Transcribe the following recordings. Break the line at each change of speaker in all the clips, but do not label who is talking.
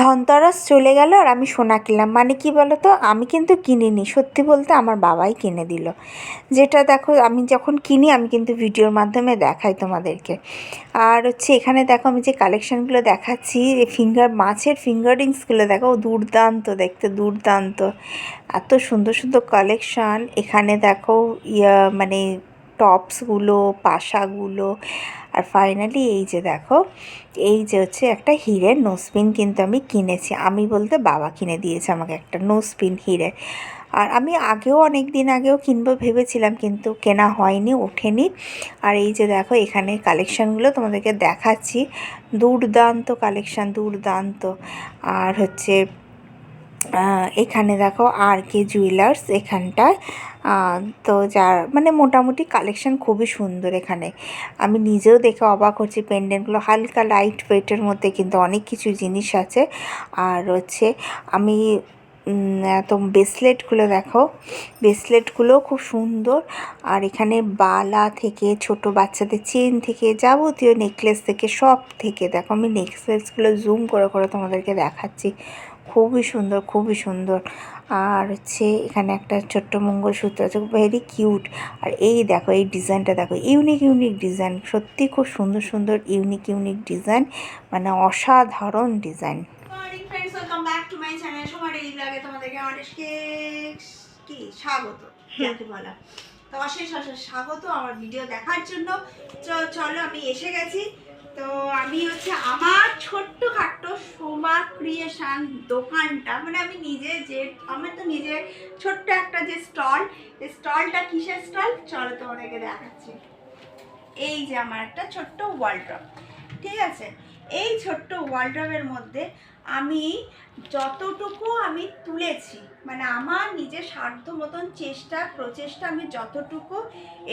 ধনতেরাস চলে গেল আর আমি সোনা কিনলাম। মানে কি বলো তো আমি কিন্তু কিনিনি। সত্যি বলতে আমার বাবাই কিনে দিল। যেটা দেখো, আমি যখন কিনি, আমি কিন্তু ভিডিওর মাধ্যমে দেখাই তোমাদেরকে। আর হচ্ছে এখানে দেখো, আমি যে কালেকশানগুলো দেখাচ্ছি ফিঙ্গার মাছের ফিঙ্গারিংসগুলো দেখো দুর্দান্ত, দেখতে দুর্দান্ত। এত সুন্দর সুন্দর কালেকশান এখানে দেখো, ইয়া মানে টপসগুলো, পাশাগুলো, আর ফাইনালি এই যে দেখো, এই যে হচ্ছে একটা হিরের নোসপিন কিন্তু আমি কিনেছি। আমি বলতে বাবা কিনে দিয়েছে আমাকে একটা নোসপিন হিরে আর আমি আগেও অনেক দিন আগেও কিনবো ভেবেছিলাম কিন্তু কেনা হয়নি, ওঠেনি। আর এই যে দেখো, এখানে কালেকশানগুলো তোমাদেরকে দেখাচ্ছি। দুর্দান্ত কালেকশান দুর্দান্ত। আর হচ্ছে এখানে দেখো আর কে জুয়েলার্স এখানটায়। তো যার মানে মোটামুটি কালেকশন খুবই সুন্দর এখানে। আমি নিজেও দেখে অবাক হচ্ছি পেন্ডেন্টগুলো হালকা লাইট ওয়েটের মধ্যে কিন্তু অনেক কিছু জিনিস আছে। আর হচ্ছে আমি এত ব্রেসলেটগুলো দেখো। ব্রেসলেটগুলো খুব সুন্দর। আর এখানে বালা থেকে, ছোট বাচ্চাদের চেন থেকে, যাবতীয় নেকলেস থেকে, সব থেকে। দেখো আমি নেকলেসগুলো জুম করে করে তোমাদেরকে দেখাচ্ছি। খুবই সুন্দর খুবই সুন্দর। আর হচ্ছে এখানে একটা ছোট্ট মঙ্গলসূত্র আছে ভেরি কিউট আর এই দেখো, এই ডিজাইনটা দেখো ইউনিক ইউনিক ডিজাইন সত্যি খুব সুন্দর সুন্দর ইউনিক ইউনিক ডিজাইন মানে অসাধারণ design
morning friends welcome back to my channel সময় ডেইলি ব্লগে তোমাদেরকে অনেককে কি? স্বাগত যাকে বলা তো অশেষ অশেষ স্বাগত আমার ভিডিও দেখার জন্য। চলো আমি এসে গেছি। তো আমি হচ্ছে আমার ছোট্ট খাট্ট সোমা ক্রিয়েশন দোকানটা। মানে আমি নিজে যে আমার তো নিজে ছোট্ট একটা যে স্টল স্টলটা কিসের স্টল চলো তোমাদেরকে দেখাচ্ছি। এই যে আমার একটা ছোট্ট ওয়ার্ল্ড্রপ ঠিক আছে? এই ছোট্ট ওয়ার্ল্ড্রপের মধ্যে আমি যতটুকু আমি তুলেছি মানে আমার নিজের সাধ্য মতন চেষ্টা, প্রচেষ্টা আমি যতটুকু,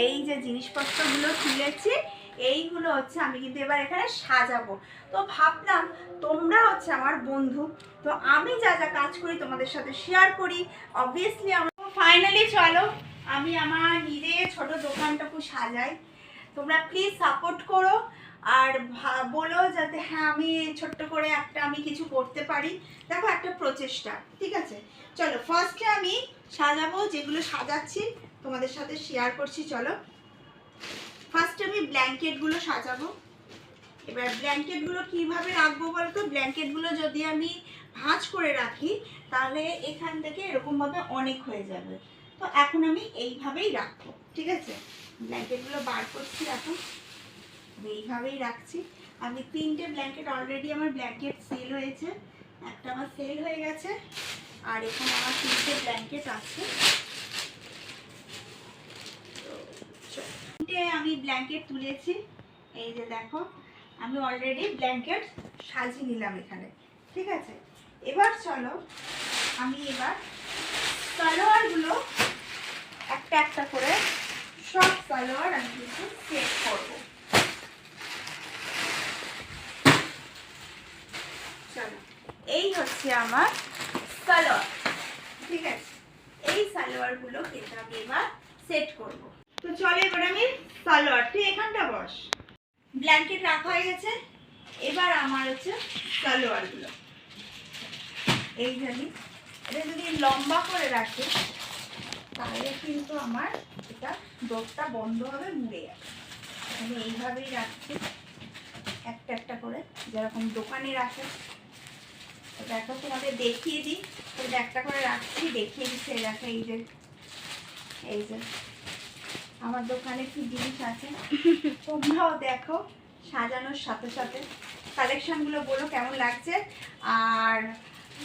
এই যে জিনিসপত্রগুলো তুলেছি এইগুলো হচ্ছে আমি কিন্তু এবার এখানে সাজাবো। তো ভাবলাম তোমরা হচ্ছে আমার বন্ধু, তো আমি যা যা কাজ করি তোমাদের সাথে শেয়ার করি। অবভিয়াসলি আমার ফাইনালি চলো, আমি আমার নিজের ছোট দোকানটুকু সাজাই। তোমরা প্লিজ সাপোর্ট করো। আর বলো যাতে হ্যাঁ আমি ছোট্ট করে একটা আমি কিছু করতে পারি। দেখো, একটা প্রচেষ্টা, ঠিক আছে? চলো ফার্স্টে আমি সাজাবো, যেগুলো সাজাচ্ছি, তোমাদের সাথে শেয়ার করছি, চলো। ফার্স্টে আমি ব্ল্যাঙ্কেটগুলো সাজাবো। এবার ব্ল্যাঙ্কেটগুলো কীভাবে রাখব বলতো? ব্ল্যাঙ্কেটগুলো যদি আমি ভাঁজ করে রাখি, তাহলে এখান থেকে এরকমভাবে অনেক হয়ে যাবে। তো এখন আমি এইভাবেই রাখব, ঠিক আছে? ব্ল্যাঙ্কেটগুলো বার করছি এখন। এইভাবেই রাখছি। আমি তিনটে ব্ল্যাঙ্কেট অলরেডি আমার ব্ল্যাঙ্কেট সেল হয়েছে। একটা আমার সেল হয়ে গেছে, আর এখানে আমার তিনটে ব্ল্যাঙ্কেট আছে। তিনটে আমি ব্ল্যাঙ্কেট তুলেছি। এই যে দেখো, আমি অলরেডি ব্ল্যাঙ্কেট সাজিয়ে নিলাম এখানে। ঠিক আছে? এবার চলো, আমি এবার সালোয়ারগুলো একটা একটা করে সব সালোয়ার আমি কিন্তু সেট করব চলো এই হচ্ছে আমার সালোয়ার। ঠিক আছে? এই সালোয়ারগুলো কিন্তু আমি এবার সেট করব। তো চলো এবার আমি সালোয়ার তুই এখানটা বস। ব্ল্যাঙ্কেট রাখা হয়ে গেছে। এবার আমার হচ্ছে সালোয়ারগুলো। এই আমি, এটা যদি লম্বা করে রাখি, তাহলে কিন্তু আমার এটা ডোরটা বন্ধ হবে, মুড়ে যাবে। আমি এইভাবেই রাখছি। একটা একটা করে, যেরকম দোকানে রাখে। তো দেখো তোমাদের দেখিয়ে দিই। তো একটা করে রাখছি, দেখিয়ে দিচ্ছে। দেখো, এই যে এই যে। আমার দোকানে কি জিনিস আছে? তোমরাও দেখো, সাজানোর সাথে সাথে। কালেকশনগুলো বলো, কেমন লাগছে? আর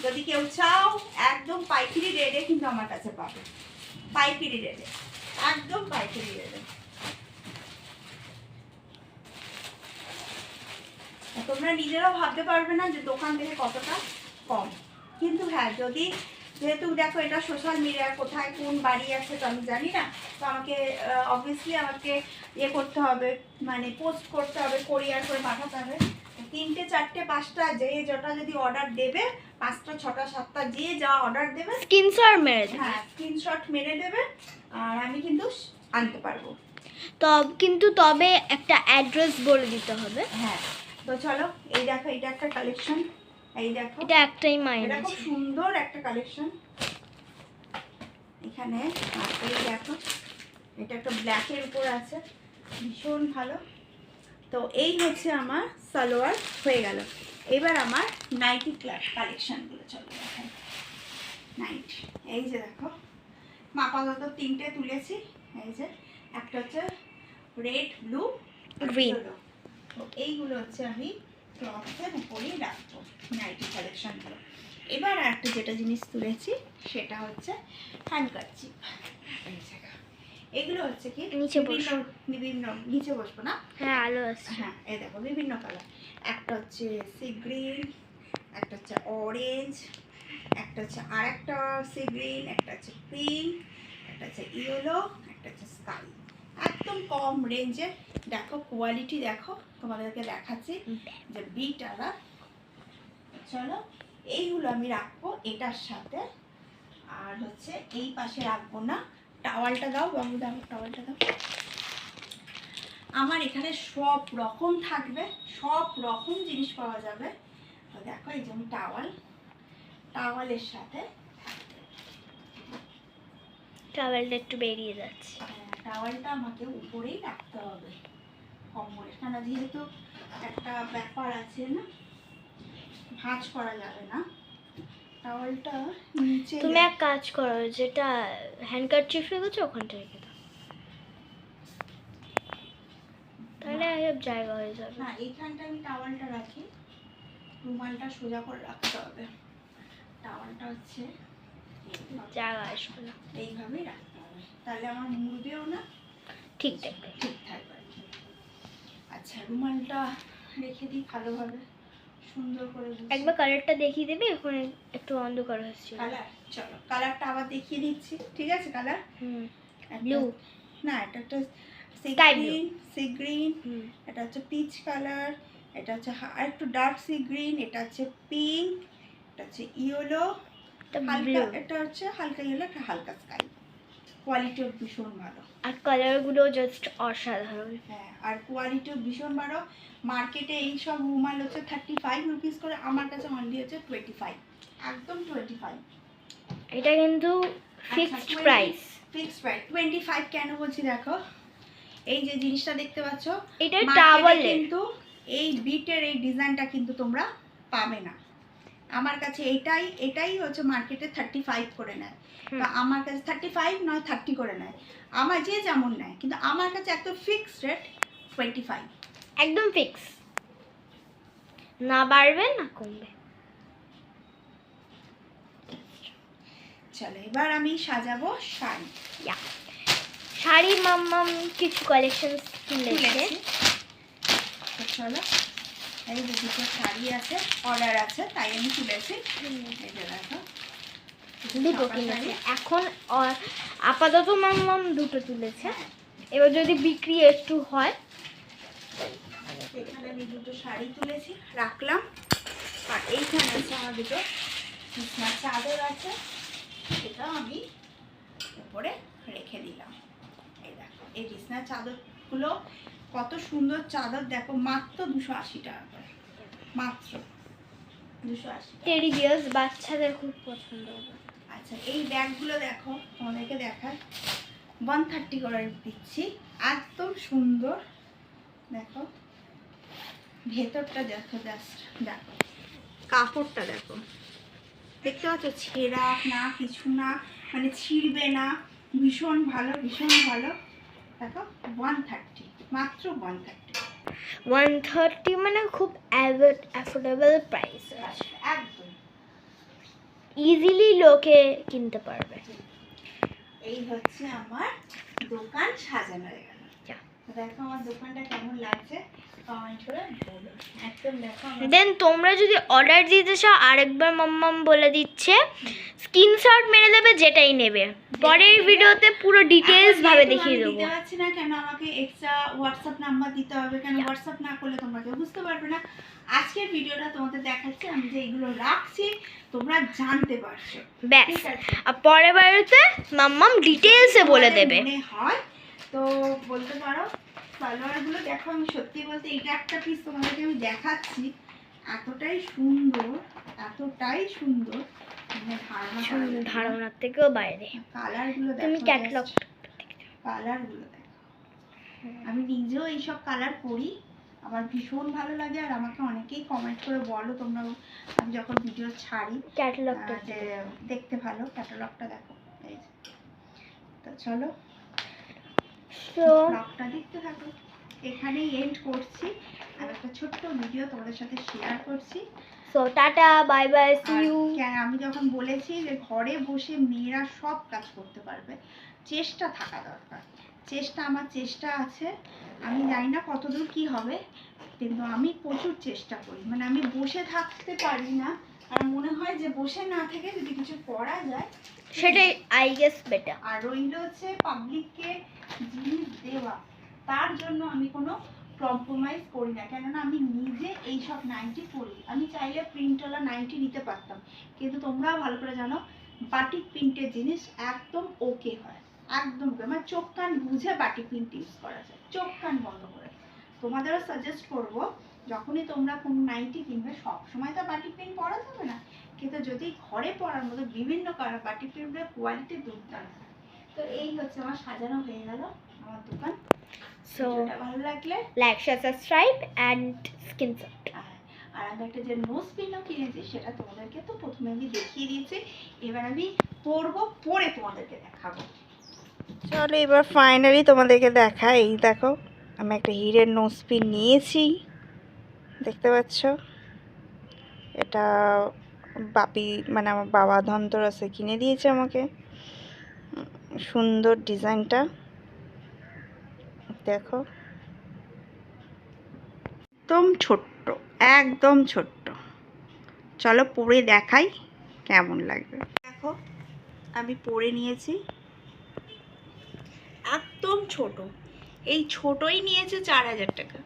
যদি কেউ চাও, একদম পাইকারি রেটে কিন্তু আমার কাছে পাবে। পাইকারি রেটে, একদম পাইকারি রেটে। তোমরা নিজেরাও ভাবতে পারবে না যে দোকান থেকে কতটা কম। কিন্তু হ্যাঁ যদি যেহেতু দেখো এটা সোশ্যাল মিডিয়া কোথায় কোন বাড়ি আছে তো আমি জানি না তো আমাকে অবভিয়াসলি আমাকে ইয়ে করতে হবে মানে পোস্ট করতে হবে কোরিয়ার করে পাঠাতে হবে। তিনটে চারটে পাঁচটা যে যটা যদি অর্ডার দেবে পাঁচটা ছটা সাতটা যে যা অর্ডার দেবে
স্ক্রিনশট মেরে দেবে।
হ্যাঁ স্ক্রিনশট মেরে দেবে আর আমি কিন্তু আনতে পারব।
তব কিন্তু তবে একটা অ্যাড্রেস বলে দিতে হবে।
হ্যাঁ তো চলো এই দেখো এটা একটা কালেকশন এই দেখো।
এটা একটাই মা
এটা খুব সুন্দর একটা কালেকশন এখানে এই দেখো এটা একটা ব্ল্যাকের উপর আছে। ভীষণ ভালো। তো এই হচ্ছে আমার সালোয়ার হয়ে গেল। এবার আমার নাইটি ক্লাস কালেকশনগুলো চলো দেখাই। নাইট এই যে দেখো। মাপাগত তিনটে তুলেছি। এই যে একটা হচ্ছে রেড ব্লু. তো এইগুলো হচ্ছে আমি ক্লথের উপরেই রাখব নাইটি কালেকশনগুলো এবার আর একটা যেটা জিনিস তুলেছি সেটা হচ্ছে হ্যান্ডকারচিপ এগুলো হচ্ছে কি
নিচে
বিভিন্ন বিভিন্ন নিচে বসবো না?
হ্যাঁ আলো আছে
হ্যাঁ এই দেখো বিভিন্ন কালার একটা হচ্ছে সি গ্রিন একটা হচ্ছে অরেঞ্জ একটা হচ্ছে আর একটা সি গ্রিন একটা হচ্ছে পিঙ্ক একটা হচ্ছে ইয়েলো একটা হচ্ছে স্কাই একদম কম রেঞ্জে দেখো কোয়ালিটি দেখো তোমাদেরকে দেখাচ্ছি যে বিটারা চলো এইগুলো আমি রাখব এটার সাথে। আর হচ্ছে এই পাশে রাখব না টাওয়ালটা দাও বাবু দাও টাওয়ালটা দাও। আমার এখানে সব রকম থাকবে সব রকম জিনিস পাওয়া যাবে। তো দেখো এই যে আমি টাওয়াল টাওয়ালের সাথে
ট্রাভেলটা একটু বেরিয়ে যাচ্ছে।
আহ, টাওয়ালটা আমাকে উপরেই রাখতে হবে। কম্বলের। কেন যেহেতু একটা ব্যাপার আছে না ভাঁজ করা যাবে না। টাওয়ালটা নিচে
তুমি এক কাজ করো যেটা হ্যান্ডকার চিপ রেখেছো ওখানটা রেখে দাও। তাহলে সব জায়গা হয়ে যাবে।
না এইখানটা আমি টাওয়ালটা রাখি। রুমালটা সোজা করে রাখতে হবে। টাওয়ালটা হচ্ছে
জায়গা আসবে না।
এইভাবেই রাখতে হবে তাহলে আমার মুড়বেও না?
ঠিক থাকবে।
ঠিক থাকবে আচ্ছা রুমালটা রেখে দিই ভালোভাবে। সুন্দর করে
একবার কালারটা দেখিয়ে দেবে একটু অন্ধকার হচ্ছে।
কালার চলো কালারটা আবার দেখিয়ে দিচ্ছি। ঠিক আছে কালার
হুম
না এটা একটা সি গ্রিন সি গ্রিন এটা হচ্ছে পিচ কালার এটা হচ্ছে আর একটু ডার্ক সি গ্রিন এটা হচ্ছে পিঙ্ক এটা হচ্ছে ইয়েলো হালকা এটা হচ্ছে হালকা ইয়েলো একটা হালকা স্কাই কোয়ালিটিও ভীষণ ভালো।
আর কালারগুলো জাস্ট অসাধারণ।
হ্যাঁ আর কোয়ালিটিও ভীষণ ভালো। মার্কেটে এই সব রুমাল হচ্ছে থার্টি ফাইভ রুপিস করে আমার কাছে অনলি হচ্ছে টোয়েন্টি ফাইভ একদম টোয়েন্টি ফাইভ
এটা কিন্তু fixed price
fixed price twenty five কেন বলছি দেখো? এই যে জিনিসটা দেখতে পাচ্ছ
এটা
কিন্তু এই বিটের এই ডিজাইনটা কিন্তু তোমরা পাবে না। আমার কাছে এটাই এটাই হচ্ছে মার্কেটে থার্টি ফাইভ করে নেয়। তো আমার কাছে থার্টি ফাইভ নয় থার্টি করে নেয়। আমার যে যেমন নেয় কিন্তু আমার কাছে একদম ফিক্সড রেট টোয়েন্টি ফাইভ
একদম ফিক্স না বাড়বে না কমবে।
চলো এবার আমি সাজাবো শাড়ি।
শাড়ি মাম্মাম কিছু কালেকশন তুলেছে।
চলো। এই যে দুটো শাড়ি আছে অর্ডার আছে তাই আমি তুলেছি। এই যে দেখো
দুটো
ছাপা
কিনেছে। এখন আপাতত দুটো তুলেছে।
হ্যাঁ,
এবার যদি বিক্রি একটু হয়
এখানে আমি দুটো শাড়ি তুলেছি রাখলাম। আর এইখানে আছে আমার দুটো বিছনার চাদর আছে সেটাও আমি উপরে রেখে দিলাম। এই দেখো এই বিছনার চাদরগুলো কত সুন্দর চাদর দেখো মাত্র দুশো আশি টাকা করে। মাত্র দুশো আশি
টেডি বিয়ার্স বাচ্চাদের খুব পছন্দ
আচ্ছা এই ব্যাগগুলো দেখো তোমাদেরকে দেখার ওয়ান থার্টি করে দিচ্ছি। একদম সুন্দর। দেখো ভেতরটা দেখো জাস্ট দেখো। কাপড়টা দেখো। দেখতে পাচ্ছ ছেঁড়া না কিছু না মানে ছিঁড়বে না। ভীষণ ভালো ভীষণ ভালো। দেখো ওয়ান থার্টি মাত্র ওয়ান থার্টি
ওয়ান থার্টি মানে খুব অ্যাফোর্ডেবল প্রাইস
একদম।
ইজিলি লোকে কিনতে পারবে।
এই হচ্ছে আমার দোকান সাজানো দেখো আমার দোকানটা কেমন লাগছে?
দেন তোমরা যদি অর্ডার দিতে চাও আরেকবার মাম্মাম বলে দিচ্ছে। স্ক্রিনশট মেরে দেবে যেটাই নেবে। পরের ভিডিওতে পুরো ডিটেলস ভাবে দেখিয়ে দেবো।
দিতে পারছি না কেন আমাকে এক্সট্রা হোয়াটসঅ্যাপ নাম্বার দিতে হবে? কেন হোয়াটসঅ্যাপ না করলে তোমরা কেউ বুঝতে পারবে না। আজকের ভিডিওটা তোমাদের দেখাচ্ছি আমি যে এগুলো রাখছি তোমরা জানতে পারছ।
ব্যাস। আর পরের বারেতে মাম্মাম ডিটেলসে বলে দেবে।
হয় তো বলতে পারো। সালোয়ারগুলো দেখো আমি সত্যি বলতে এটা একটা পিস তোমাদেরকে আমি দেখাচ্ছি। এতটাই সুন্দর এতটাই সুন্দর। মানে।
ধারণার থেকেও বাইরে।
কালারগুলো
তুমি ক্যাটালগ
কালারগুলো দেখো। আমি নিজেও এইসব কালার করি আমার ভীষণ ভালো লাগে আর আমাকে অনেকেই কমেন্ট করে বলো তোমরা আমি যখন ভিডিও ছাড়ি
ক্যাটালগটা
দেখতে ভালো ক্যাটালগটা দেখো। এই তো চলো ব্লগটা দেখতে থাকো। এখানেই এন্ড করছি। আর একটা ছোট্ট ভিডিও তোমাদের সাথে শেয়ার করছি।
So tata bye bye see you
আমি যখন বলেছি যে ঘরে বসে মেয়েরা সব কাজ করতে পারবে চেষ্টা থাকা দরকার। চেষ্টা আমার চেষ্টা আছে। আমি জানি না কতদূর কি হবে কিন্তু আমি প্রচুর চেষ্টা করি। মানে আমি বসে থাকতে পারি না আর মনে হয় যে বসে না থেকে যদি কিছু করা যায়
সেটাই আই গেস বেটার
আর রইল হচ্ছে পাবলিককে জিনিস দেওয়া। তার জন্য আমি কোনো কম্প্রোমাইজ করি না। কেননা আমি নিজে এইসব নাইটি পরি আমি চাইলে প্রিন্টওয়ালা নাইটি নিতে পারতাম। কিন্তু তোমরাও ভালো করে জানো বাটিক প্রিন্টের জিনিস একদম ওকে হয়। একদম ওকে মানে চোখ কান বুঝে বাটিক প্রিন্ট ইউজ করা যায়। চোখ কান বন্ধ করে। তোমাদেরও সাজেস্ট করব যখনই তোমরা কোনো নাইটি কিনবে সব সময় তো বাটিক প্রিন্ট পরা যাবে না। কিন্তু যদি ঘরে পরার মতো বিভিন্ন কালার বাটিক প্রিন্টের কোয়ালিটি দুর্দান্ত তো এই হচ্ছে আমার সাজানো হয়ে গেল আমার দোকান।
সো
ভালো লাগলে
like share subscribe and screen
আর আর আমি একটা যে নোজ পিনও কিনেছি সেটা তোমাদেরকে তো প্রথমে আমি দেখিয়ে দিয়েছি। এবার আমি পরবো পরে তোমাদেরকে দেখাবো।
চলো এবার ফাইনালি তোমাদেরকে দেখা এই দেখো আমি একটা হিরের নোসপিন নিয়েছি। দেখতে পাচ্ছ? এটা বাপি মানে আমার বাবা ধনতরাসে কিনে দিয়েছে আমাকে। সুন্দর ডিজাইনটা। দেখো। একদম ছোট্ট একদম ছোট্ট। চলো পরে দেখাই কেমন লাগবে। দেখো, আমি পরে নিয়েছি। একদম ছোট। এই ছোটই নিয়েছে চার হাজার টাকা।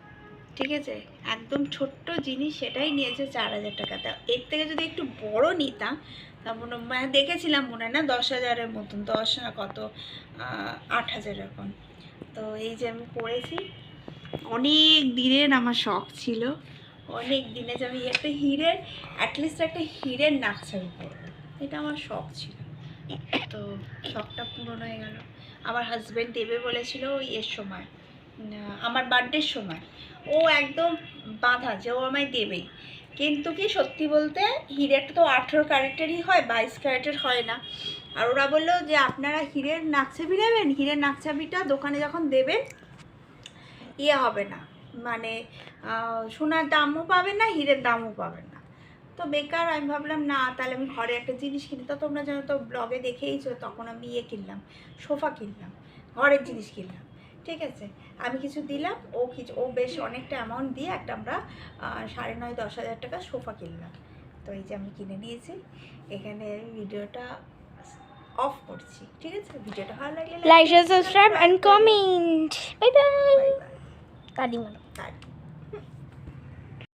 ঠিক আছে? একদম ছোট্ট জিনিস সেটাই নিয়েছে চার হাজার টাকা। তা এর থেকে যদি একটু বড় নিতাম, তা মনে মানে দেখেছিলাম মনে না, দশ হাজারের মতন, দশ না কত আট হাজার এরকম। তো এই যে আমি পড়েছি অনেক দিনের আমার শখ ছিল, অনেক দিনে যে আমি একটা হীরের অ্যাটলিস্ট একটা হীরের নাকছাবি পরবো এটা আমার শখ ছিল। তো শখটা পূরণ হয়ে গেল। আমার হাজব্যান্ড দেবে বলেছিল এর সময়। আমার বার্থডের সময়। ও একদম বাঁধা যে ও আমায় দেবেই কিন্তু কি সত্যি বলতে হিরেটা তো আঠেরো ক্যারেটেরই হয়, বাইশ ক্যারেটের হয় না। আর ওরা বলল যে, আপনারা হিরের নাকছাবি নেবেন হিরের নাকছাবিটা দোকানে যখন দেবেন ইয়ে হবে না। মানে সোনার দামও পাবেন না, হিরের দামও পাবেন না। তো বেকার, আমি ভাবলাম, না, তাহলে আমি ঘরে একটা জিনিস কিনি। তো তোমরা জানো তো, ব্লগে দেখেইছো, তখন আমি ইয়ে কিনলাম, সোফা কিনলাম, ঘরের জিনিস কিনলাম। ঠিক আছে? আমি কিছু দিলাম ও কিছু ও বেশ অনেকটা অ্যামাউন্ট দিয়ে একটা আমরা সাড়ে নয় দশ হাজার টাকা সোফা কিনলাম। তো এই যে আমি কিনে নিয়েছি এখানে আমি ভিডিওটা অফ করছি ঠিক আছে? ভিডিওটা ভালো লাগলে
like subscribe and comment
bye bye
কারিমানো
tata